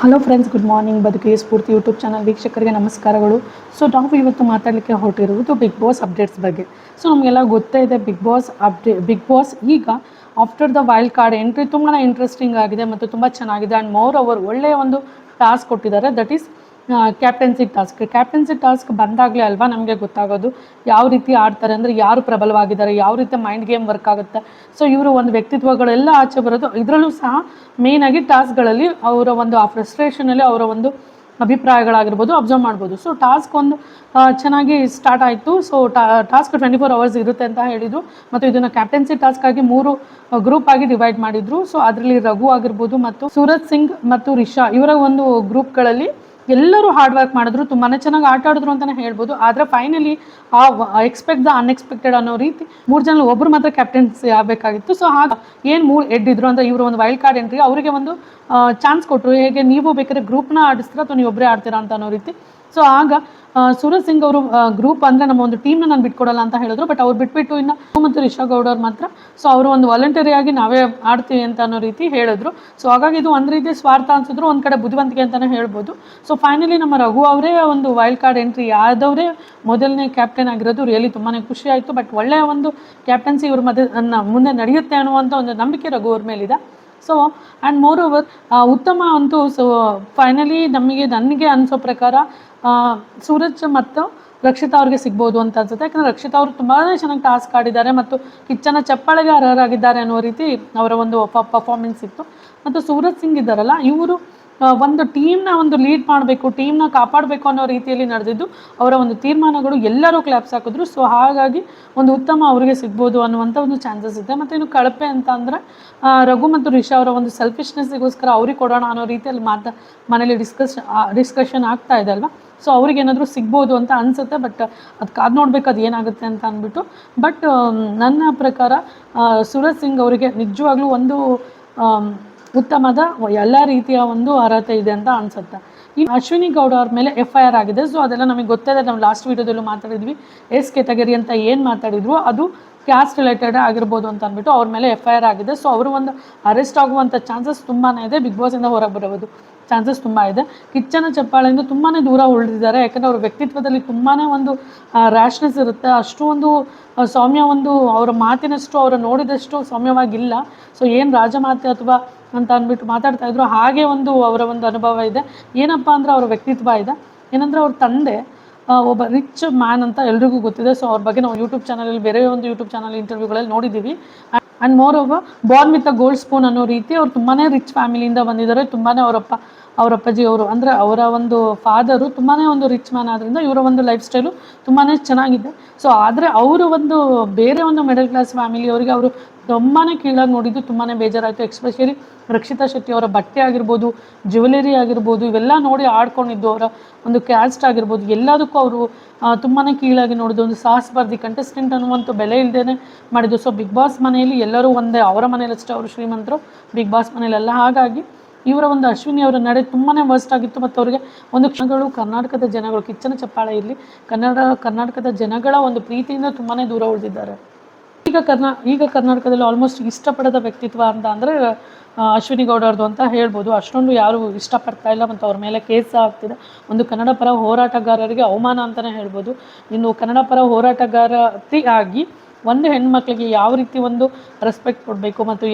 Hello friends good morning ಬದುಕಿ ಸ್ಫೂರ್ತಿ YouTube channel ವೀಕ್ಷಕರಿಗೆ ನಮಸ್ಕಾರಗಳು. ಸೊ ನಾವು ಇವತ್ತು ಮಾತಾಡಲಿಕ್ಕೆ ಹೊರಟಿರುವುದು ಬಿಗ್ ಬಾಸ್ ಅಪ್ಡೇಟ್ಸ್ ಬಗ್ಗೆ. ಸೊ ನಮಗೆಲ್ಲ ಗೊತ್ತೇ ಇದೆ Big Boss update Big Boss ಈಗ after the wild card entry ತುಂಬಾ ಇಂಟ್ರೆಸ್ಟಿಂಗ್ ಆಗಿದೆ ಮತ್ತು ತುಂಬ ಚೆನ್ನಾಗಿದೆ ಆ್ಯಂಡ್ ಮೋರ್ ಅವರ್ ಒಳ್ಳೆಯ ಒಂದು ಟಾಸ್ಕ್ ಕೊಟ್ಟಿದ್ದಾರೆ. That is captaincy task captaincy task ಬಂದಾಗಲೇ ಅಲ್ವಾ ನಮಗೆ ಗೊತ್ತಾಗೋದು? ಯಾವ ರೀತಿ ಆಡ್ತಾರೆ ಅಂದರೆ ಯಾರು ಪ್ರಬಲವಾಗಿದ್ದಾರೆ, ಯಾವ ರೀತಿ ಮೈಂಡ್ ಗೇಮ್ ವರ್ಕ್ ಆಗುತ್ತೆ? ಸೊ ಇವರು ಒಂದು ವ್ಯಕ್ತಿತ್ವಗಳೆಲ್ಲ ಆಚೆ ಬರೋದು. ಇದರಲ್ಲೂ ಸಹ ಮೇಯ್ನಾಗಿ ಟಾಸ್ಕ್ಗಳಲ್ಲಿ ಅವರ ಒಂದು ಆ ಫ್ರಸ್ಟ್ರೇಷನಲ್ಲಿ ಅವರ ಒಂದು ಅಭಿಪ್ರಾಯಗಳಾಗಿರ್ಬೋದು ಅಬ್ಸರ್ವ್ ಮಾಡ್ಬೋದು. ಸೊ ಟಾಸ್ಕ್ ಒಂದು ಚೆನ್ನಾಗಿ ಸ್ಟಾರ್ಟ್ ಆಯಿತು. So task twenty four hours ಇರುತ್ತೆ ಅಂತ ಹೇಳಿದರು. ಮತ್ತು ಇದನ್ನು ಕ್ಯಾಪ್ಟನ್ಸಿ ಟಾಸ್ಕ್ ಆಗಿ ಮೂರು ಗ್ರೂಪ್ ಆಗಿ ಡಿವೈಡ್ ಮಾಡಿದರು. ಸೊ ಅದರಲ್ಲಿ ರಘು ಆಗಿರ್ಬೋದು ಮತ್ತು ಸೂರಜ್ ಸಿಂಗ್ ಮತ್ತು ರಿಷಾ ಇವರ ಒಂದು ಗ್ರೂಪ್ಗಳಲ್ಲಿ ಎಲ್ಲರೂ ಹಾರ್ಡ್ ವರ್ಕ್ ಮಾಡಿದ್ರು ತುಂಬಾ ಚೆನ್ನಾಗಿ ಆಟ ಆಡಿದ್ರು ಅಂತಲೇ ಹೇಳ್ಬೋದು. ಆದರೆ ಫೈನಲಿ ಆ ಎಕ್ಸ್ಪೆಕ್ಟ್ ದ ಅನ್ಎಕ್ಸ್ಪೆಕ್ಟೆಡ್ ಅನ್ನೋ ರೀತಿ ಮೂರು ಜನ ಒಬ್ಬರು ಮಾತ್ರ ಕ್ಯಾಪ್ಟನ್ಸಿ ಆಗಬೇಕಾಗಿತ್ತು. ಸೊ ಹಾಗೆ ಏನು ಮೂರು ಎಡ್ಡಿದ್ರು ಅಂದರೆ ಇವರು ಒಂದು ವೈಲ್ಡ್ ಕಾರ್ಡ್ ಎಂಟ್ರಿ ಅವರಿಗೆ ಒಂದು ಚಾನ್ಸ್ ಕೊಟ್ಟರು ಹೇಗೆ ನೀವು ಬೇಕಾದ್ರೆ ಗ್ರೂಪ್ನ ಆಡಿಸ್ತೀರಾ ಅಥವಾ ನೀವು ಒಬ್ಬರೇ ಆಡ್ತೀರಾ ಅಂತ ಅನ್ನೋ ರೀತಿ ಸೊ ಆಗ ಸೂರಜ್ ಸಿಂಗ್ ಅವರು ಗ್ರೂಪ್ ಅಂದರೆ ನಮ್ಮ ಒಂದು ಟೀಮ್ನ ನಾನು ಬಿಟ್ಕೊಡಲ್ಲ ಅಂತ ಹೇಳಿದ್ರು ಬಟ್ ಅವ್ರು ಬಿಟ್ಬಿಟ್ಟು ಇನ್ನು ಮತ್ತು ರಿಷಾ ಗೌಡ ಅವ್ರು ಮಾತ್ರ. ಸೊ ಅವರು ಒಂದು ವಾಲಂಟರಿಯಾಗಿ ನಾವೇ ಆಡ್ತೀವಿ ಅಂತ ಅನ್ನೋ ರೀತಿ ಹೇಳಿದ್ರು. ಸೊ ಹಾಗಾಗಿ ಇದು ಒಂದು ರೀತಿ ಸ್ವಾರ್ಥ ಅನ್ಸಿದ್ರು, ಒಂದು ಕಡೆ ಬುದ್ಧಿವಂತಿಕೆ ಅಂತಲೇ ಹೇಳ್ಬೋದು. ಸೊ ಫೈನಲಿ ನಮ್ಮ ರಘು ಅವರೇ ಒಂದು ವೈಲ್ಡ್ ಕಾರ್ಡ್ ಎಂಟ್ರಿ ಆದವರೇ ಮೊದಲನೇ ಕ್ಯಾಪ್ಟನ್ ಆಗಿರೋದು ರಿಯಲಿ ತುಂಬಾ ಖುಷಿ ಆಯಿತು ಬಟ್ ಒಳ್ಳೆಯ ಒಂದು ಕ್ಯಾಪ್ಟನ್ಸಿ ಇವ್ರ ಮಧ್ಯ ಮುಂದೆ ನಡೆಯುತ್ತೆ ಅನ್ನುವಂಥ ಒಂದು ನಂಬಿಕೆ ರಘು ಅವ್ರ ಮೇಲಿದೆ. ಸೊ ಆ್ಯಂಡ್ ಮೋರ್ ಓವರ್ ಉತ್ತಮ ಅಂತೂ ಸೊ ಫೈನಲಿ ನಮಗೆ, ನನಗೆ ಅನಿಸೋ ಪ್ರಕಾರ ಸೂರಜ್ ಮತ್ತು ರಕ್ಷಿತಾ ಅವ್ರಿಗೆ ಸಿಗ್ಬೋದು ಅಂತ ಅನ್ಸುತ್ತೆ. ಯಾಕಂದರೆ ರಕ್ಷಿತಾ ಅವರು ತುಂಬಾ ಚೆನ್ನಾಗಿ ಟಾಸ್ಕ್ ಆಡಿದ್ದಾರೆ ಮತ್ತು ಕಿಚ್ಚನ ಚಪ್ಪಾಳೆಗೆ ಅರ್ಹರಾಗಿದ್ದಾರೆ ಅನ್ನೋ ರೀತಿ ಅವರ ಒಂದು ಪರ್ಫಾರ್ಮೆನ್ಸ್ ಇತ್ತು. ಮತ್ತು ಸೂರಜ್ ಸಿಂಗ್ ಇದ್ದಾರಲ್ಲ, ಇವರು ಒಂದು ಟೀಮ್ನ ಒಂದು ಲೀಡ್ ಮಾಡಬೇಕು ಟೀಮ್ನ ಕಾಪಾಡಬೇಕು ಅನ್ನೋ ರೀತಿಯಲ್ಲಿ ನಡೆದಿದ್ದು, ಅವರ ಒಂದು ತೀರ್ಮಾನಗಳು ಎಲ್ಲರೂ ಕ್ಲಾಪ್ಸ್ ಹಾಕಿದ್ರು. ಸೊ ಹಾಗಾಗಿ ಒಂದು ಉತ್ತಮ ಅವರಿಗೆ ಸಿಗ್ಬೋದು ಅನ್ನುವಂಥ ಒಂದು ಚಾನ್ಸಸ್ ಇದೆ. ಮತ್ತು ಇನ್ನು ಕಳಪೆ ಅಂತ ಅಂದರೆ ರಘು ಮತ್ತು ರಿಷಾ ಅವರ ಒಂದು ಸೆಲ್ಫಿಶ್ನೆಸ್ಗೋಸ್ಕರ ಅವ್ರಿಗೆ ಕೊಡೋಣ ಅನ್ನೋ ರೀತಿಯಲ್ಲಿ ಮಾತಾ, ಮನೇಲಿ ಡಿಸ್ಕಸ್ ಡಿಸ್ಕಷನ್ ಆಗ್ತಾ ಇದೆ ಅಲ್ವಾ? ಸೊ ಅವ್ರಿಗೆ ಏನಾದರೂ ಸಿಗ್ಬೋದು ಅಂತ ಅನಿಸುತ್ತೆ ಬಟ್ ಅದು ಕಾದು ನೋಡ್ಬೇಕು ಅದು ಏನಾಗುತ್ತೆ ಅಂತ ಅಂದ್ಬಿಟ್ಟು. ಬಟ್ ನನ್ನ ಪ್ರಕಾರ ಸುರತ್ ಸಿಂಗ್ ಅವರಿಗೆ ನಿಜವಾಗ್ಲೂ ಒಂದು ಉತ್ತಮದ ಎಲ್ಲ ರೀತಿಯ ಒಂದು ಅರ್ಹತೆ ಇದೆ ಅಂತ ಅನ್ಸುತ್ತೆ. ಇನ್ನು ಅಶ್ವಿನಿ ಗೌಡ ಅವ್ರ ಮೇಲೆ ಎಫ್ ಐ ಆರ್ ಆಗಿದೆ. ಸೊ ಅದೆಲ್ಲ ನಮಗೆ ಗೊತ್ತಿದೆ. ನಾವು ಲಾಸ್ಟ್ ವೀಡಿಯೋದಲ್ಲೂ ಮಾತಾಡಿದ್ವಿ. ಎಸ್ ಕೆಟಗರಿ ಅಂತ ಏನು ಮಾತಾಡಿದ್ರು, ಅದು ಕ್ಯಾಸ್ಟ್ ರಿಲೇಟೆಡ್ ಆಗಿರ್ಬೋದು ಅಂತ ಅಂದ್ಬಿಟ್ಟು ಅವ್ರ ಮೇಲೆ ಎಫ್ ಐ ಆರ್ ಆಗಿದೆ. ಸೊ ಅವರು ಒಂದು ಅರೆಸ್ಟ್ ಆಗುವಂಥ ಚಾನ್ಸಸ್ ತುಂಬಾ ಇದೆ. ಬಿಗ್ ಬಾಸಿಂದ ಹೊರಗೆ ಬರೋದು ಚಾನ್ಸಸ್ ತುಂಬ ಇದೆ. ಕಿಚ್ಚನ ಚಪ್ಪಾಳೆಯಿಂದ ತುಂಬಾ ದೂರ ಉಳಿದಿದ್ದಾರೆ. ಯಾಕಂದರೆ ಅವ್ರ ವ್ಯಕ್ತಿತ್ವದಲ್ಲಿ ತುಂಬಾ ಒಂದು ರ್ಯಾಷ್ನೆಸ್ ಇರುತ್ತೆ. ಅಷ್ಟು ಒಂದು ಸೌಮ್ಯ ಒಂದು, ಅವರ ಮಾತಿನಷ್ಟು, ಅವರ ನೋಡಿದಷ್ಟು ಸೌಮ್ಯವಾಗಿಲ್ಲ. ಸೊ ಏನು ರಾಜಮಾತೆ ಅಥವಾ ಅಂತ ಅಂದ್ಬಿಟ್ಟು ಮಾತಾಡ್ತಾ ಇದ್ರು, ಹಾಗೆ ಒಂದು ಅವರ ಒಂದು ಅನುಭವ ಇದೆ. ಏನಪ್ಪ ಅಂದರೆ ಅವರ ವ್ಯಕ್ತಿತ್ವ ಇದೆ. ಏನಂದರೆ ಅವ್ರ ತಂದೆ ಒಬ್ಬ ರಿಚ್ ಮ್ಯಾನ್ ಅಂತ ಎಲ್ರಿಗೂ ಗೊತ್ತಿದೆ. ಸೊ ಅವ್ರ ಬಗ್ಗೆ ನಾವು ಯೂಟ್ಯೂಬ್ ಚಾನಲಲ್ಲಿ ಬೇರೆ ಒಂದು ಯೂಟ್ಯೂಬ್ ಚಾನಲ್ ಇಂಟರ್ವ್ಯೂಗಳಲ್ಲಿ ನೋಡಿದ್ದೀವಿ. And moreover born with a gold spoon ಅನ್ನೋ ರೀತಿ ಅವ್ರು ತುಂಬಾ ರಿಚ್ ಫ್ಯಾಮಿಲಿಯಿಂದ ಬಂದಿದ್ದಾರೆ. ತುಂಬಾ ಅವರಪ್ಪ ಅವರ ಅಪ್ಪಾಜಿ ಅವರು. ಅಂದರೆ ಅವರ ಒಂದು ಫಾದರು ತುಂಬಾ ಒಂದು ರಿಚ್ ಮ್ಯಾನ್ ಆದ್ದರಿಂದ ಇವರ ಒಂದು ಲೈಫ್ ಸ್ಟೈಲು ತುಂಬಾ ಚೆನ್ನಾಗಿದೆ. ಸೊ ಆದರೆ ಅವರು ಒಂದು ಬೇರೆ ಒಂದು ಮಿಡಲ್ ಕ್ಲಾಸ್ ಫ್ಯಾಮಿಲಿ ಅವರಿಗೆ ಅವರು ತುಂಬಾ ಕೀಳಾಗಿ ನೋಡಿದ್ದು ತುಂಬಾ ಬೇಜಾರಾಯಿತು. ಎಕ್ಸ್ಪೆಷಲಿ ರಕ್ಷಿತಾ ಶೆಟ್ಟಿ ಅವರ ಬಟ್ಟೆ ಆಗಿರ್ಬೋದು ಜ್ಯುವೆಲರಿ ಆಗಿರ್ಬೋದು, ಇವೆಲ್ಲ ನೋಡಿ ಆಡ್ಕೊಂಡಿದ್ದು ಅವರ ಒಂದು ಕ್ಯಾಸ್ಟ್ ಆಗಿರ್ಬೋದು, ಎಲ್ಲದಕ್ಕೂ ಅವರು ತುಂಬಾ ಕೀಳಾಗಿ ನೋಡಿದ್ದು. ಒಂದು ಸಾಹಸಬಾರ್ದಿ ಕಂಟೆಸ್ಟೆಂಟ್ ಅನ್ನುವಂಥ ಬೆಲೆ ಇಲ್ಲದೇ ಮಾಡಿದ್ದು. ಸೊ ಬಿಗ್ ಬಾಸ್ ಮನೆಯಲ್ಲಿ ಎಲ್ಲರೂ ಒಂದೇ, ಅವರ ಮನೇಲಷ್ಟೇ ಅವರು ಶ್ರೀಮಂತರು ಬಿಗ್ ಬಾಸ್ ಮನೆಯಲ್ಲೆಲ್ಲ ಹಾಗಾಗಿ ಇವರ ಒಂದು ಅಶ್ವಿನಿ ಅವರ ನಡೆ ತುಂಬಾ ವರ್ಸ್ಟ್ ಆಗಿತ್ತು ಮತ್ತು ಅವರಿಗೆ ಒಂದು ಕ್ಷಣಗಳು ಕರ್ನಾಟಕದ ಜನಗಳು, ಕಿಚ್ಚನ ಚಪ್ಪಾಳೆ ಇರಲಿ, ಕನ್ನಡ, ಕರ್ನಾಟಕದ ಜನಗಳ ಒಂದು ಪ್ರೀತಿಯಿಂದ ತುಂಬಾ ದೂರ ಉಳಿದಿದ್ದಾರೆ. ಈಗ ಕರ್ನಾ, ಈಗ ಕರ್ನಾಟಕದಲ್ಲಿ ಆಲ್ಮೋಸ್ಟ್ ಇಷ್ಟಪಡದ ವ್ಯಕ್ತಿತ್ವ ಅಂತ ಅಂದರೆ ಅಶ್ವಿನಿ ಗೌಡ ಅವ್ರದ್ದು ಅಂತ ಹೇಳ್ಬೋದು. ಅಷ್ಟೊಂದು ಯಾರು ಇಷ್ಟಪಡ್ತಾ ಇಲ್ಲ ಮತ್ತು ಅವ್ರ ಮೇಲೆ ಕೇಸ್ ಆಗ್ತಿದೆ. ಒಂದು ಕನ್ನಡ ಪರ ಹೋರಾಟಗಾರರಿಗೆ ಅವಮಾನ ಅಂತಲೇ ಹೇಳ್ಬೋದು. ಇನ್ನು ಕನ್ನಡ ಪರ ಹೋರಾಟಗಾರತಿ ಆಗಿ ಒಂದು ಹೆಣ್ಮಕ್ಳಿಗೆ ಯಾವ ರೀತಿ ಒಂದು ರೆಸ್ಪೆಕ್ಟ್ ಕೊಡಬೇಕು ಮತ್ತು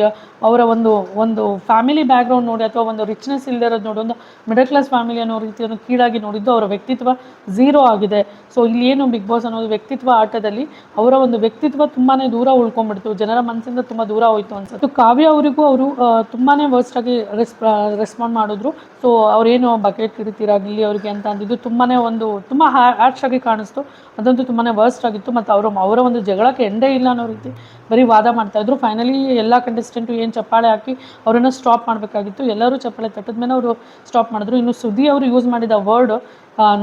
ಅವರ ಒಂದು ಒಂದು ಫ್ಯಾಮಿಲಿ ಬ್ಯಾಕ್ಗ್ರೌಂಡ್ ನೋಡಿ ಅಥವಾ ಒಂದು ರಿಚ್ನೆಸ್ ಇಲ್ಲದೆ ಇರೋದು ನೋಡಿ, ಒಂದು ಮಿಡಲ್ ಕ್ಲಾಸ್ ಫ್ಯಾಮಿಲಿ ಅನ್ನೋ ರೀತಿಯನ್ನು ಕೀಳಾಗಿ ನೋಡಿದ್ದು ಅವರ ವ್ಯಕ್ತಿತ್ವ ಝೀರೋ ಆಗಿದೆ. ಸೊ ಇಲ್ಲಿ ಏನು ಬಿಗ್ ಬಾಸ್ ಅನ್ನೋದು ವ್ಯಕ್ತಿತ್ವ ಆಟದಲ್ಲಿ ಅವರ ಒಂದು ವ್ಯಕ್ತಿತ್ವ ತುಂಬಾ ದೂರ ಉಳ್ಕೊಂಡ್ಬಿಡ್ತು. ಜನರ ಮನಸ್ಸಿಂದ ತುಂಬ ದೂರ ಹೋಯಿತು ಅನ್ಸುತ್ತೆ. ಕಾವ್ಯ ಅವರಿಗೂ ಅವರು ತುಂಬಾ ವರ್ಸ್ಟ್ ಆಗಿ ರೆಸ್ ರೆಸ್ಪಾಂಡ್ ಮಾಡಿದ್ರು. ಸೊ ಅವ್ರೇನು ಬಕೆಟ್ ಹಿಡಿತೀರಾ, ಗಿಲ್ಲಿ ಅವರಿಗೆ ಅಂತ ಅಂದಿದ್ದು ತುಂಬಾ ಒಂದು, ತುಂಬ ಹ್ಯಾಶ್ ಆಗಿ ಕಾಣಿಸ್ತು. ಅದಂತೂ ತುಂಬಾ ವರ್ಸ್ಟ್ ಆಗಿತ್ತು. ಮತ್ತು ಅವರು, ಅವರ ಒಂದು ಜಗಳಕ್ಕೆ ಎಂಡೇ ಇಲ್ಲ ಅನ್ನೋ ರೀತಿ ಬರೀ ವಾದ ಮಾಡ್ತಾ ಇದ್ರು. ಫೈನಲಿ ಎಲ್ಲ ಕಂಟೆಸ್ಟೆಂಟು ಏನು ಚಪ್ಪಾಳೆ ಹಾಕಿ ಅವರನ್ನು ಸ್ಟಾಪ್ ಮಾಡಬೇಕಾಗಿತ್ತು. ಎಲ್ಲರೂ ಚಪ್ಪಾಳೆ ತಟ್ಟದ ಮೇಲೆ ಅವರು ಸ್ಟಾಪ್ ಮಾಡಿದ್ರು. ಇನ್ನು ಸುದ್ದಿ ಅವರು ಯೂಸ್ ಮಾಡಿದ ವರ್ಡ್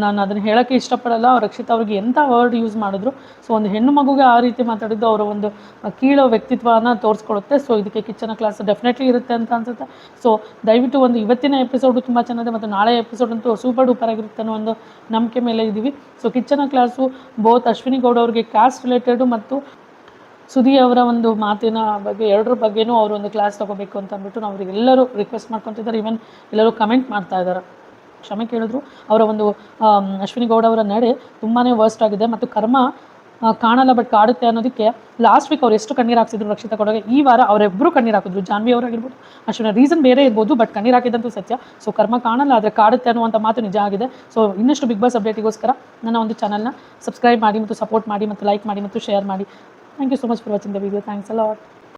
ನಾನು ಅದನ್ನು ಹೇಳೋಕ್ಕೆ ಇಷ್ಟಪಡಲ್ಲ. ರಕ್ಷಿತ್ ಅವ್ರಿಗೆ ಎಂಥ ವರ್ಡ್ ಯೂಸ್ ಮಾಡಿದ್ರು. ಸೊ ಒಂದು ಹೆಣ್ಣು ಮಗುಗೆ ಆ ರೀತಿ ಮಾತಾಡಿದ್ದು ಅವರ ಒಂದು ಕೀಳೋ ವ್ಯಕ್ತಿತ್ವನ ತೋರಿಸ್ಕೊಡುತ್ತೆ ಸೊ ಇದಕ್ಕೆ ಕಿಚ್ಚನ ಕ್ಲಾಸ್ ಡೆಫಿನೆಟ್ಲಿ ಇರುತ್ತೆ ಅಂತ ಅನ್ಸುತ್ತೆ. ಸೊ ದಯವಿಟ್ಟು ಒಂದು ಇವತ್ತಿನ ಎಪಿಸೋಡು ತುಂಬ ಚೆನ್ನಾಗಿದೆ ಮತ್ತು ನಾಳೆ ಎಪಿಸೋಡ್ ಅಂತೂ ಸೂಪರ್ ಡೂಪರ್ ಆಗಿರುತ್ತೆ ಅನ್ನೋ ಒಂದು ನಂಬಿಕೆ ಮೇಲೆ ಇದ್ದೀವಿ ಸೊ ಕಿಚ್ಚನ ಕ್ಲಾಸು ಬೋತ್ ಅಶ್ವಿನಿ ಗೌಡ ಅವರಿಗೆ ಕ್ಯಾಸ್ಟ್ ರಿಲೇಟೆಡು ಮತ್ತು ಸುದಿ ಅವರ ಒಂದು ಮಾತಿನ ಬಗ್ಗೆ, ಎರಡರ ಬಗ್ಗೆನೂ ಅವರು ಒಂದು ಕ್ಲಾಸ್ ತಗೋಬೇಕು ಅಂತ ಅಂದ್ಬಿಟ್ಟು ನಾವು ಅವರಿಗೆಲ್ಲರೂ ರಿಕ್ವೆಸ್ಟ್ ಮಾಡ್ಕೊತಿದ್ದಾರೆ. ಈವನ್ ಎಲ್ಲರೂ ಕಮೆಂಟ್ ಮಾಡ್ತಾ ಇದ್ದಾರೆ. ಕ್ಷಮೆ ಕೇಳಿದ್ರು. ಅವರ ಒಂದು ಅಶ್ವಿನಿ ಗೌಡ ಅವರ ನಡೆ ತುಂಬಾ ವರ್ಸ್ಟ್ ಆಗಿದೆ. ಮತ್ತು ಕರ್ಮ ಕಾಣಲ್ಲ ಬಟ್ ಕಾಡುತ್ತೆ ಅನ್ನೋದಕ್ಕೆ ಲಾಸ್ಟ್ ವೀಕ್ ಅವ್ರು ಎಷ್ಟು ಕಣ್ಣೀರು ಹಾಕ್ಸಿದ್ರು ರಕ್ಷಿತಾ ಕೊಡೋಗೆ ಈ ವಾರ ಅವರೆಬ್ಬರು ಕಣ್ಣೀರು ಹಾಕಿದ್ರು. ಜಾನ್ವಿ ಅವರಾಗಿರ್ಬೋದು ಅಶ್ವಿನ ರೀಸನ್ ಬೇರೆ ಇರ್ಬೋದು ಬಟ್ ಕಣ್ಣೀರು ಹಾಕಿದಂತೂ ಸತ್ಯ. ಸೊ ಕರ್ಮ ಕಾಣಲ್ಲ ಆದರೆ ಕಾಡುತ್ತೆ ಅನ್ನುವಂಥ ಮಾತು ನಿಜ ಆಗಿದೆ. ಸೊ ಇನ್ನಷ್ಟು ಬಿಗ್ ಬಾಸ್ ಅಪ್ಡೇಟಿಗೋಸ್ಕರ ನನ್ನ ಒಂದು ಚಾನಲ್ನ ಸಬ್ಸ್ಕ್ರೈಬ್ ಮಾಡಿ ಮತ್ತು ಸಪೋರ್ಟ್ ಮಾಡಿ ಮತ್ತು ಲೈಕ್ ಮಾಡಿ ಮತ್ತು ಶೇರ್ ಮಾಡಿ. Thank you so much for watching the video. Thanks a lot.